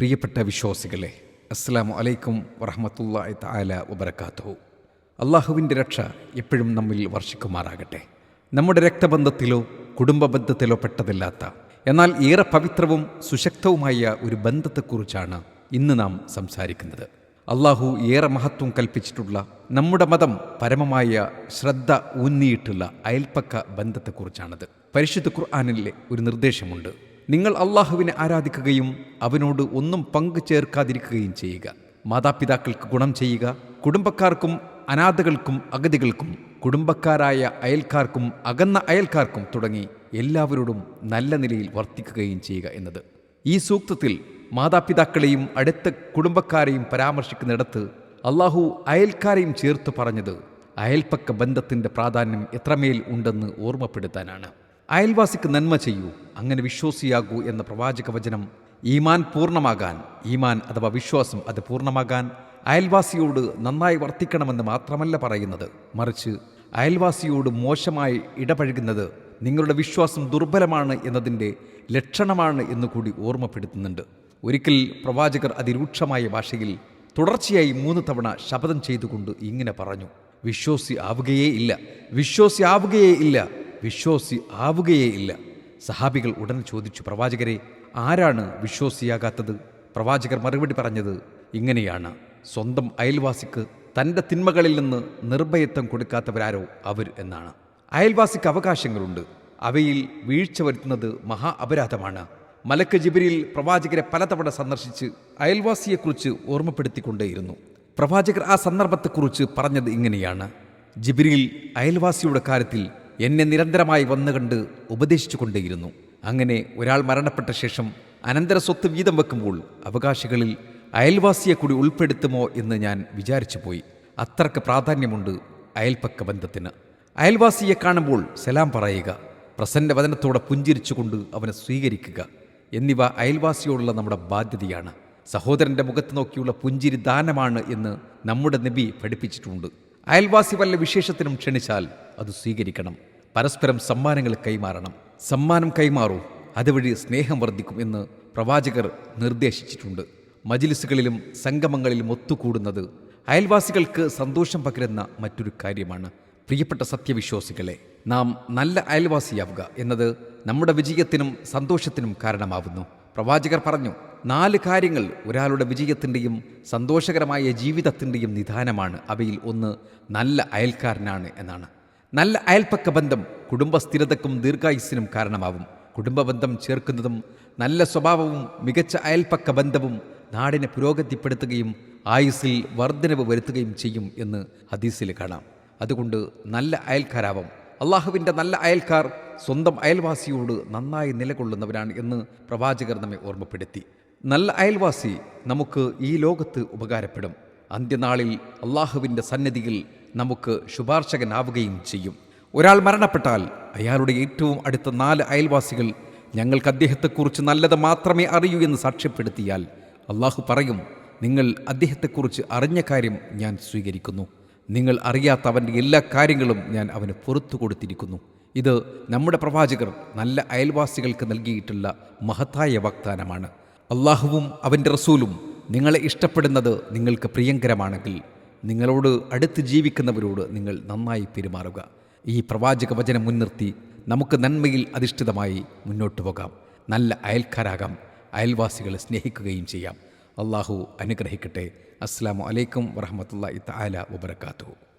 പ്രിയപ്പെട്ട വിശ്വാസികളെ അസ്സലാമു അലൈക്കും വറഹമത്തല്ലാ താല വബർക്കാത്തു അള്ളാഹുവിന്റെ രക്ഷ എപ്പോഴും നമ്മിൽ വർഷിക്കുമാറാകട്ടെ. നമ്മുടെ രക്തബന്ധത്തിലോ കുടുംബ ബന്ധത്തിലോ പെട്ടതില്ലാത്ത എന്നാൽ ഏറെ പവിത്രവും സുശക്തവുമായ ഒരു ബന്ധത്തെക്കുറിച്ചാണ് ഇന്ന് നാം സംസാരിക്കുന്നത്. അള്ളാഹു ഏറെ മഹത്വം കൽപ്പിച്ചിട്ടുള്ള നമ്മുടെ മതം പരമമായ ശ്രദ്ധ ഊന്നിയിട്ടുള്ള അയൽപ്പക്ക ബന്ധത്തെക്കുറിച്ചാണത്. പരിശുദ്ധ ഖുർആാനിലെ ഒരു നിർദ്ദേശമുണ്ട്. നിങ്ങൾ അള്ളാഹുവിനെ ആരാധിക്കുകയും അവനോട് ഒന്നും പങ്കു ചേർക്കാതിരിക്കുകയും ചെയ്യുക. മാതാപിതാക്കൾക്ക് ഗുണം ചെയ്യുക. കുടുംബക്കാർക്കും അനാഥകൾക്കും അഗതികൾക്കും കുടുംബക്കാരായ അയൽക്കാർക്കും അകന്ന അയൽക്കാർക്കും തുടങ്ങി എല്ലാവരോടും നല്ല നിലയിൽ വർത്തിക്കുകയും ചെയ്യുക എന്നത്. ഈ സൂക്തത്തിൽ മാതാപിതാക്കളെയും അടുത്ത കുടുംബക്കാരെയും പരാമർശിക്കുന്നിടത്ത് അള്ളാഹു അയൽക്കാരെയും ചേർത്ത് പറഞ്ഞത് അയൽപ്പക്ക ബന്ധത്തിന്റെ പ്രാധാന്യം എത്രമേൽ ഉണ്ടെന്ന് ഓർമ്മപ്പെടുത്താനാണ്. അയൽവാസിക്ക് നന്മ ചെയ്യൂ അങ്ങനെ വിശ്വാസിയാകൂ എന്ന പ്രവാചക വചനം ഈമാൻ പൂർണമാകാൻ ഈമാൻ അഥവാ വിശ്വാസം അത് പൂർണമാകാൻ അയൽവാസിയോട് നന്നായി വർത്തിക്കണമെന്ന് മാത്രമല്ല പറയുന്നത്. മറിച്ച് അയൽവാസിയോട് മോശമായി ഇടപഴകുന്നത് നിങ്ങളുടെ വിശ്വാസം ദുർബലമാണ് എന്നതിന്റെ ലക്ഷണമാണ് എന്ന് കൂടി ഓർമ്മപ്പെടുത്തുന്നുണ്ട്. ഒരിക്കൽ പ്രവാചകർ അതിരൂക്ഷമായ ഭാഷയിൽ തുടർച്ചയായി മൂന്ന് തവണ ശപഥം ചെയ്തുകൊണ്ട് ഇങ്ങനെ പറഞ്ഞു. വിശ്വാസി ആവുകയേ ഇല്ല വിശ്വാസി ആവുകയേ ഇല്ല വിശ്വാസി ആവുകയേ ഇല്ല സഹാബികൾ ഉടൻ ചോദിച്ചു പ്രവാചകരെ ആരാണ് വിശ്വാസിയാകാത്തത്? പ്രവാചകർ മറുപടി പറഞ്ഞത് ഇങ്ങനെയാണ്. സ്വന്തം അയൽവാസിക്ക് തന്റെ തിന്മകളിൽ നിന്ന് നിർഭയത്വം കൊടുക്കാത്തവരാരോ അവർ എന്നാണ്. അയൽവാസിക്ക് അവകാശങ്ങളുണ്ട്. അവയിൽ വീഴ്ച വരുത്തുന്നത് മഹാ അപരാധമാണ്. മലക്ക് ജിബിരിയിൽ പ്രവാചകരെ പലതവണ സന്ദർശിച്ച് അയൽവാസിയെക്കുറിച്ച് ഓർമ്മപ്പെടുത്തിക്കൊണ്ടേയിരുന്നു. പ്രവാചകർ ആ സന്ദർഭത്തെക്കുറിച്ച് പറഞ്ഞത് ഇങ്ങനെയാണ്. ജിബിരിയിൽ അയൽവാസിയുടെ കാര്യത്തിൽ എന്നെ നിരന്തരമായി വന്നു കണ്ട് ഉപദേശിച്ചു കൊണ്ടേയിരുന്നു. അങ്ങനെ ഒരാൾ മരണപ്പെട്ട ശേഷം അനന്തര സ്വത്ത് വീതം വെക്കുമ്പോൾ അവകാശികളിൽ അയൽവാസിയെ കൂടി ഉൾപ്പെടുത്തുമോ എന്ന് ഞാൻ വിചാരിച്ചു പോയി. അത്രയ്ക്ക് പ്രാധാന്യമുണ്ട് അയൽപ്പക്ക ബന്ധത്തിന്. അയൽവാസിയെ കാണുമ്പോൾ സലാം പറയുക പ്രസന്റ വചനത്തോടെ പുഞ്ചിരിച്ചുകൊണ്ട് അവനെ സ്വീകരിക്കുക. എന്നിവ അയൽവാസിയോടുള്ള നമ്മുടെ ബാധ്യതയാണ്. സഹോദരന്റെ മുഖത്ത് നോക്കിയുള്ള പുഞ്ചിരി ദാനമാണ് എന്ന് നമ്മുടെ നബി പഠിപ്പിച്ചിട്ടുണ്ട്. അയൽവാസി വല്ല വിശേഷത്തിനും ക്ഷണിച്ചാൽ അത് സ്വീകരിക്കണം. പരസ്പരം സമ്മാനങ്ങൾ കൈമാറണം. സമ്മാനം കൈമാറൂ. അതുവഴി സ്നേഹം വർദ്ധിക്കും എന്ന് പ്രവാചകർ നിർദ്ദേശിച്ചിട്ടുണ്ട്. മജിലിസുകളിലും സംഗമങ്ങളിലും ഒത്തുകൂടുന്നത് അയൽവാസികൾക്ക് സന്തോഷം പകരുന്ന മറ്റൊരു കാര്യമാണ്. പ്രിയപ്പെട്ട സത്യവിശ്വാസികളെ നാം നല്ല അയൽവാസിയാവുക എന്നത് നമ്മുടെ വിജയത്തിനും സന്തോഷത്തിനും കാരണമാവുന്നു. പ്രവാചകർ പറഞ്ഞു നാല് കാര്യങ്ങൾ ഒരാളുടെ വിജയത്തിന്റെയും സന്തോഷകരമായ ജീവിതത്തിന്റെയും നിധാനമാണ്. അവയിൽ ഒന്ന് നല്ല അയൽക്കാരനാണ് എന്നാണ്. നല്ല അയൽപ്പക്ക ബന്ധം കുടുംബസ്ഥിരതക്കും ദീർഘായുസ്സിനും കാരണമാവും. കുടുംബബന്ധം ചേർക്കുന്നതും നല്ല സ്വഭാവവും മികച്ച അയൽപ്പക്ക ബന്ധവും നാടിനെ പുരോഗതിപ്പെടുത്തുകയും ആയുസ്സിൽ വർധനവ് വരുത്തുകയും ചെയ്യും എന്ന് ഹദീസിൽ കാണാം. അതുകൊണ്ട് നല്ല അയൽക്കാരാവും. അള്ളാഹുവിന്റെ നല്ല അയൽക്കാർ സ്വന്തം അയൽവാസിയോട് നന്നായി നിലകൊള്ളുന്നവരാണ് എന്ന് പ്രവാചകർ നമ്മെ ഓർമ്മപ്പെടുത്തി. നല്ല അയൽവാസി നമുക്ക് ഈ ലോകത്ത് ഉപകാരപ്പെടും. അന്ത്യനാളിൽ അള്ളാഹുവിന്റെ സന്നിധിയിൽ നമുക്ക് ശുപാർശകനാവുകയും ചെയ്യും. ഒരാൾ മരണപ്പെട്ടാൽ അയാളുടെ ഏറ്റവും അടുത്ത നാല് അയൽവാസികൾ ഞങ്ങൾക്ക് അദ്ദേഹത്തെക്കുറിച്ച് നല്ലത് മാത്രമേ അറിയൂ എന്ന് സാക്ഷ്യപ്പെടുത്തിയാൽ അള്ളാഹു പറയും നിങ്ങൾ അദ്ദേഹത്തെക്കുറിച്ച് അറിഞ്ഞ കാര്യം ഞാൻ സ്വീകരിക്കുന്നു. നിങ്ങൾ അറിയാത്ത അവന്റെ എല്ലാ കാര്യങ്ങളും ഞാൻ അവന് പുറത്തു കൊടുത്തിരിക്കുന്നു. ഇത് നമ്മുടെ പ്രവാചകർ നല്ല അയൽവാസികൾക്ക് നൽകിയിട്ടുള്ള മഹത്തായ വാഗ്ദാനമാണ്. അള്ളാഹുവും അവന്റെ റസൂലും നിങ്ങളെ ഇഷ്ടപ്പെടുന്നത് നിങ്ങൾക്ക് പ്രിയങ്കരമാണെങ്കിൽ നിങ്ങളോട് അടുത്ത് ജീവിക്കുന്നവരോട് നിങ്ങൾ നന്നായി പെരുമാറുക. ഈ പ്രവാചക വചനം മുൻനിർത്തി നമുക്ക് നന്മയിൽ അധിഷ്ഠിതമായി മുന്നോട്ട് പോകാം. നല്ല അയൽക്കാരാകാം. അയൽവാസികളെ സ്നേഹിക്കുകയും ചെയ്യാം. അള്ളാഹു അനുഗ്രഹിക്കട്ടെ. അസ്സാം വലൈക്കും വറഹമത്തല്ല ഇത്ത ആല വബർക്കാത്തു